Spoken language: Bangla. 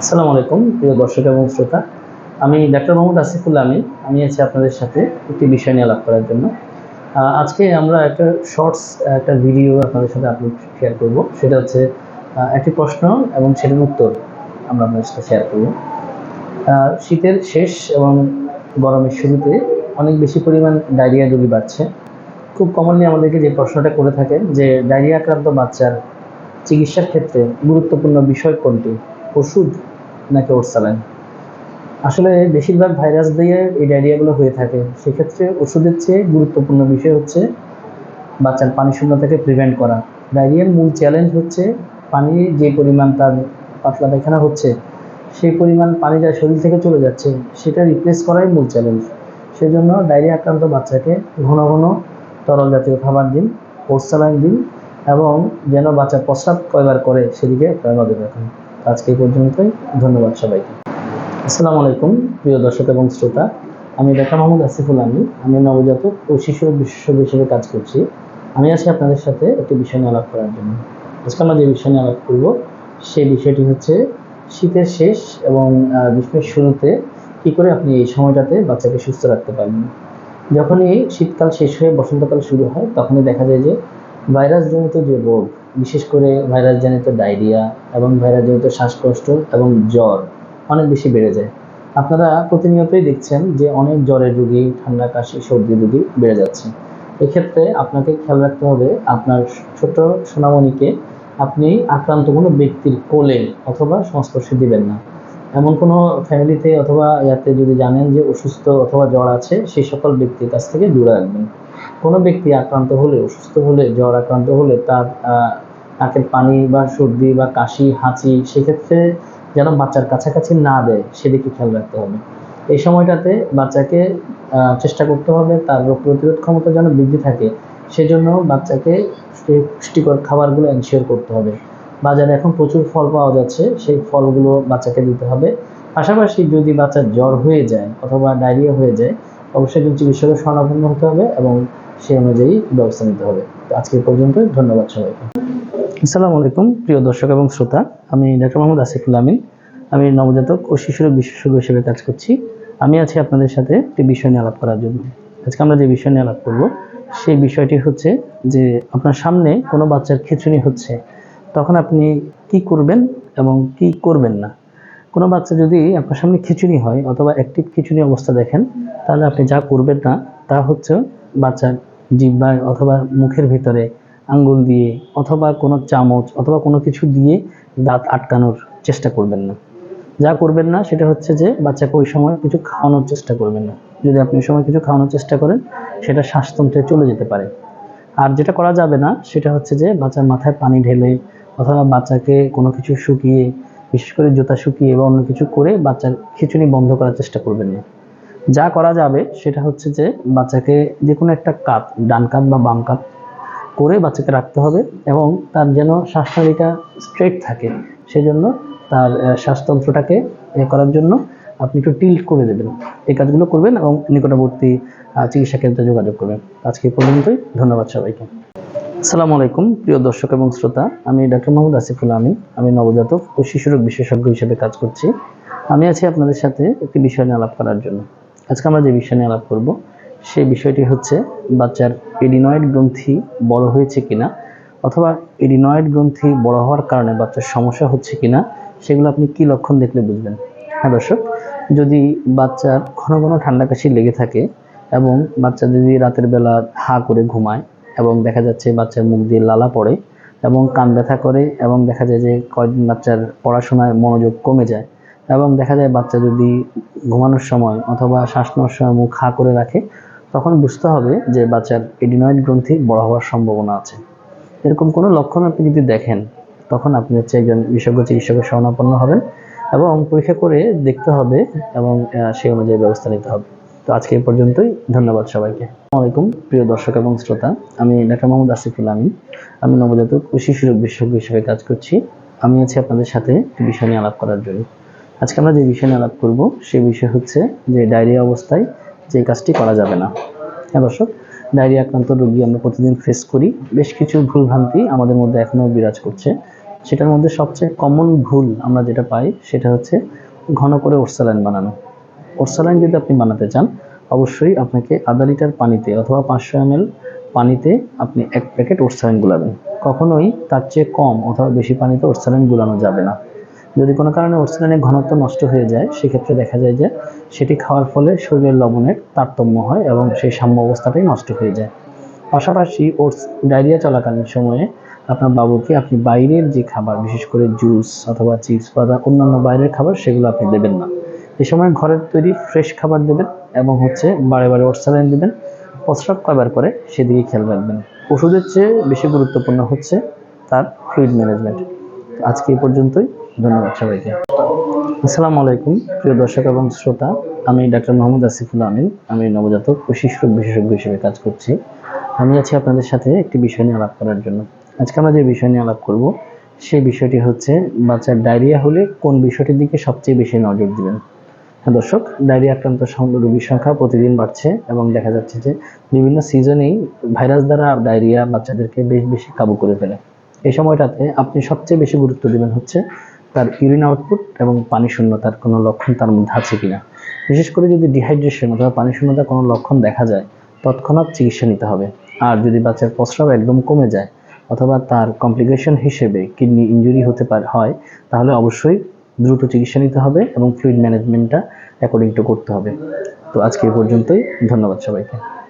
আসসালামু আলাইকুম, প্রিয় দর্শক এবং শ্রোতা। আমি ডাক্তার মোহাম্মদ আসিফুল আমিন। আমি আছি আপনাদের সাথে একটি বিষয় নিয়ে আলাপ করার জন্য। আজকে আমরা একটা শর্টস, একটা ভিডিও আপনাদের সাথে আপলোড শেয়ার করব। সেটা হচ্ছে একটি প্রশ্ন এবং সেটার উত্তর আমরা আপনাদের সাথে শেয়ার করব। শীতের শেষ এবং গরমের শুরুতে অনেক বেশি পরিমাণ ডায়রিয়া রোগী বাড়ছে। খুব কমনলি আমাদেরকে যে প্রশ্নটা করে থাকে যে, ডায়রিয়া আক্রান্ত বাচ্চার চিকিৎসার ক্ষেত্রে গুরুত্বপূর্ণ বিষয় কোনটি? ওষুধ নাকি ওর আসলে বেশিরভাগ ভাইরাস দিয়ে এই ডায়রিয়াগুলো হয়ে থাকে। সেক্ষেত্রে ওষুধের চেয়ে গুরুত্বপূর্ণ বিষয় হচ্ছে বাচ্চার পানি শূন্যতাকে প্রিভেন্ট করা। ডায়রিয়ার মূল চ্যালেঞ্জ হচ্ছে পানি যে পরিমাণ তার পাতলা পায়খানা হচ্ছে, সেই পরিমাণ পানি যা শরীর থেকে চলে যাচ্ছে, সেটা রিপ্লেস করাই মূল চ্যালেঞ্জ সেজন্য ডায়রিয়া আক্রান্ত বাচ্চাকে ঘন ঘন তরল জাতীয় খাবার দিন, ওরসালাইন দিন এবং যেন বাচ্চা প্রস্রাব কয়বার করে সেদিকে আপনারা নজর রাখুন। আজকে পর্যন্তই। ধন্যবাদ সবাইকে। আসসালামু আলাইকুম, প্রিয় দর্শক এবং শ্রোতা। আমি ডাক্তার মোহাম্মদ আসিফুল আমি আমি নবজাতক ও শিশু বিশেষজ্ঞ হিসেবে কাজ করছি। আমি আছি আপনাদের সাথে একটি বিষয় নিয়ে আলাপ করার জন্য। আজকে আমরা যে বিষয় নিয়ে আলাপ করব সেই বিষয়টি হচ্ছে শীতের শেষ এবং গ্রীষ্মের শুরুতে কি করে আপনি এই সময়টাতে বাচ্চাকে সুস্থ রাখতে পারবেন। যখনই শীতকাল শেষ হয়ে বসন্তকাল শুরু হয়, তখনই দেখা যায় যে ভাইরাসজনিত যে রোগ, বিশেষ করে ভাইরাসজনিত ডায়রিয়া এবং ভাইরাসজনিত শ্বাসকষ্ট এবং জ্বর অনেক বেশি বেড়ে যায়। আপনারা প্রতিনিয়তই দেখছেন যে অনেক জ্বরের রোগী, ঠান্ডা কাশি, সর্দি রোগী বেড়ে যাচ্ছে। এক্ষেত্রে আপনাকে খেয়াল রাখতে হবে আপনার ছোট সোনামণিকে আপনি আক্রান্ত কোনো ব্যক্তির কোলে অথবা সংস্পর্শে দিবেন না। এমন কোনো ফ্যামিলিতে অথবা ইয়াতে যদি জানেন যে অসুস্থ অথবা জ্বর আছে, সেই সকল ব্যক্তির কাছ থেকে দূরে রাখবেন। কোনো ব্যক্তি আক্রান্ত হলে, অসুস্থ হলে, জ্বর আক্রান্ত হলে তার নাকের পানি বা সর্দি বা কাশি, হাঁচি, সেক্ষেত্রে যেন বাচ্চার কাছাকাছি না দেয়, সেদিকে খেয়াল রাখতে হবে। এই সময়টাতে বাচ্চাকে চেষ্টা করতে হবে তার রোগ প্রতিরোধ ক্ষমতা যেন বৃদ্ধি থাকে, সেজন্য বাচ্চাকে পুষ্টিকর খাবারগুলো এনশিওর করতে হবে। বাজারে এখন প্রচুর ফল পাওয়া যাচ্ছে, সেই ফলগুলো বাচ্চাকে দিতে হবে। পাশাপাশি যদি বাচ্চার জ্বর হয়ে যায় অথবা ডায়রিয়া হয়ে যায়, অবশ্যই কিন্তু চিকিৎসকের শরণাপন্ন হতে হবে এবং সেই অনুযায়ী ব্যবস্থা নিতে হবে। আজকে পর্যন্ত ধন্যবাদ সবাইকে। আসসালামু আলাইকুম, প্রিয় দর্শক এবং শ্রোতা। আমি ডক্টর মোহাম্মদ আসিফুল আমিন। আমি নবজাতক ও শিশুরোগ বিশেষজ্ঞ হিসেবে কাজ করছি। আমি আছি আপনাদের সাথে একটি বিষয় নিয়ে আলাপ করার জন্য। আজকে আমরা যে বিষয় নিয়ে আলাপ করব, সেই বিষয়টি হচ্ছে যে আপনার সামনে কোনো বাচ্চার খিঁচুনি হচ্ছে, তখন আপনি কি করবেন এবং কি করবেন না? কোনো বাচ্চা যদি আপনার সামনে খিচুড়ি হয় অথবা অ্যাক্টিভ খিচুড়ি অবস্থা দেখেন, তাহলে আপনি যা করবেন না, তা হচ্ছে বাচ্চার জিহ্বায় অথবা মুখের ভিতরে আঙ্গুল দিয়ে অথবা কোনো চামচ অথবা কোনো কিছু দিয়ে দাঁত আটকানোর চেষ্টা করবেন না। যা করবেন না সেটা হচ্ছে যে বাচ্চাকে ওই সময় কিছু খাওয়ানোর চেষ্টা করবেন না। যদি আপনি ওই সময় কিছু খাওয়ানোর চেষ্টা করেন, সেটা শ্বাসতন্ত্রে চলে যেতে পারে। আর যেটা করা যাবে না, সেটা হচ্ছে যে বাচ্চার মাথায় পানি ঢেলে অথবা বাচ্চাকে কোনো কিছু শুকিয়ে, বিশেষ করে জুতা শুকিয়ে বা অন্য কিছু করে বাচ্চার খিচুনি বন্ধ করার চেষ্টা করবেন না। যা করা যাবে সেটা হচ্ছে যে বাচ্চাকে যে কোনো একটা কাত, ডান কাত বা বাম কাত করে বাচ্চাকে রাখতে হবে এবং তার যেন শ্বাসনালীটা স্ট্রেট থাকে সেজন্য তার শ্বাসতন্ত্রটাকে এ করার জন্য আপনি একটু টিল্ট করে দেবেন। এই কাজগুলো করবেন এবং নিকটবর্তী চিকিৎসা কেন্দ্রে যোগাযোগ করবেন। আজকে পর্যন্তই, ধন্যবাদ সবাইকে। আসসালামু আলাইকুম, প্রিয় দর্শক এবং শ্রোতা। আমি ডাক্তার মোহাম্মদ আসিফুল আমি আমি নবজাতক ও শিশুরোগ বিশেষজ্ঞ হিসেবে কাজ করছি। আমি আছি আপনাদের সাথে একটি বিষয় নিয়ে আলাপ করার জন্য। আজকে আমরা যে বিষয় নিয়ে আলাপ করব, সেই বিষয়টি হচ্ছে বাচ্চার এডিনয়েড গ্রন্থি বড় হয়েছে কিনা অথবা এডিনয়েড গ্রন্থি বড় হওয়ার কারণে বাচ্চার সমস্যা হচ্ছে কিনা, সেগুলো আপনি কি লক্ষণ দেখলে বুঝবেন। হ্যাঁ দর্শক, যদি বাচ্চার ঘন ঘন ঠান্ডা কাশি লেগে থাকে এবং বাচ্চা যদি রাতের বেলা হা করে ঘুমায় এবং দেখা যাচ্ছে বাচ্চার মুখ দিয়ে লালা পড়ে এবং কান ব্যথা করে এবং দেখা যায় যে কয়েকদিন বাচ্চার পড়াশোনায় মনোযোগ কমে যায় এবং দেখা যায় বাচ্চা যদি ঘুমানোর সময় অথবা শ্বাস নেওয়ার সময় মুখ হা করে রাখে, তখন বুঝতে হবে যে বাচ্চার এডিনয়েড গ্রন্থি বড় হওয়ার সম্ভাবনা আছে। এরকম কোনো লক্ষণ আপনি যদি দেখেন, তখন আপনি হচ্ছে একজন বিশেষজ্ঞ চিকিৎসকের শরণাপন্ন হবেন এবং পরীক্ষা করে দেখতে হবে এবং সেই অনুযায়ী ব্যবস্থা নিতে হবে। তো আজকে এই পর্যন্তই। ধন্যবাদ সবাইকে। আলাইকুম, প্রিয় দর্শক এবং শ্রোতা। আমি ডাক্তার মোহাম্মদ আসিফুল আমি আমি নবজাতক ও শিশু রোগ বিশেষজ্ঞ হিসেবে কাজ করছি। আমি আছি আপনাদের সাথে বিষয় নিয়ে আলাপ করার জন্য। আজকে আমরা যে বিষয় নিয়ে আলাপ করব, সে বিষয় হচ্ছে যে ডায়রিয়া অবস্থায় যে কাজটি করা যাবে না। হ্যাঁ দর্শক, ডায়রিয়া আক্রান্ত রোগী আমরা প্রতিদিন ফেস করি। বেশ কিছু ভুলভ্রান্তি আমাদের মধ্যে এখনও বিরাজ করছে। সেটার মধ্যে সবচেয়ে কমন ভুল আমরা যেটা পাই, সেটা হচ্ছে ঘন করে ওরসালাইন বানানো। ওরসালাইন যদি আপনি বানাতে চান, অবশ্যই আপনাকে আধা লিটার পানিতে অথবা পাঁচশো এম পানিতে আপনি এক প্যাকেট ওরসালাইন গুলাবেন। কখনোই তার চেয়ে কম অথবা বেশি পানিতে ওরসালাইন গুলানো যাবে না। যদি কোনো কারণে ওরসালাইনের ঘনত্ব নষ্ট হয়ে যায়, সেক্ষেত্রে দেখা যায় যে সেটি খাওয়ার ফলে শরীরের লবণের তারতম্য হয় এবং সেই সাম্য অবস্থাটাই নষ্ট হয়ে যায়। পাশাপাশি ওটস ডায়রিয়া চলাকালীন সময়ে আপনার বাবুকে আপনি বাইরের যে খাবার, বিশেষ করে জুস অথবা চিপস বা অন্যান্য বাইরের খাবার, সেগুলো আপনি দেবেন না। এই সময় ঘরের তৈরি ফ্রেশ খাবার দেবেন এবং হচ্ছে বারে বারে ওটসালাইন দেবেন, প্রস্রাব করার পরে সেদিকে খেয়াল রাখবেন। ওষুধের চেয়ে বেশি গুরুত্বপূর্ণ হচ্ছে তার ফ্লুইড ম্যানেজমেন্ট আজকে এই পর্যন্তই। ধন্যবাদ সবাইকে। আসসালামু আলাইকুম, প্রিয় দর্শক এবং শ্রোতা, আমি ডাক্তার মোহাম্মদ আসিফুল আমিন, আমি নবজাতক ও শিশু বিশেষজ্ঞ হিসেবে কাজ করছি। আমি আছি আপনাদের সাথে একটি বিষয় নিয়ে আলাপ করার জন্য। আজকে আমরা যে বিষয় নিয়ে আলাপ করব, সেই বিষয়টি হচ্ছে বাচ্চার ডায়রিয়া হলে কোন বিষয়টির দিকে সবচেয়ে বেশি নজর দিবেন। হ্যাঁ দর্শক, ডায়রিয়া আক্রান্ত রোগীর সংখ্যা প্রতিদিন বাড়ছে এবং দেখা যাচ্ছে যে বিভিন্ন সিজনেই ভাইরাস দ্বারা ডায়রিয়া বাচ্চাদেরকে বেশ বেশি কাবু করে ফেলে। এই সময়টাতে আপনি সবচেয়ে বেশি গুরুত্ব দিবেন হচ্ছে তার ইউরিন আউটপুট এবং পানি শূন্যতার কোনো লক্ষণ তার মধ্যে আছে কিনা। বিশেষ করে যদি ডিহাইড্রেশন অথবা পানি শূন্যতার কোনো লক্ষণ দেখা যায়, তৎক্ষণাৎ চিকিৎসা নিতে হবে। আর যদি বাচ্চার প্রস্রাব একদম কমে যায় অথবা তার কমপ্লিকেশন হিসেবে কিডনি ইনজুরি হতে পারে, হয়, তাহলে অবশ্যই দ্রুত চিকিৎসা নিতে হবে এবং ফ্লুইড ম্যানেজমেন্টটা অ্যাকর্ডিং টু করতে হবে। তো আজকে এই পর্যন্তই। ধন্যবাদ সবাইকে।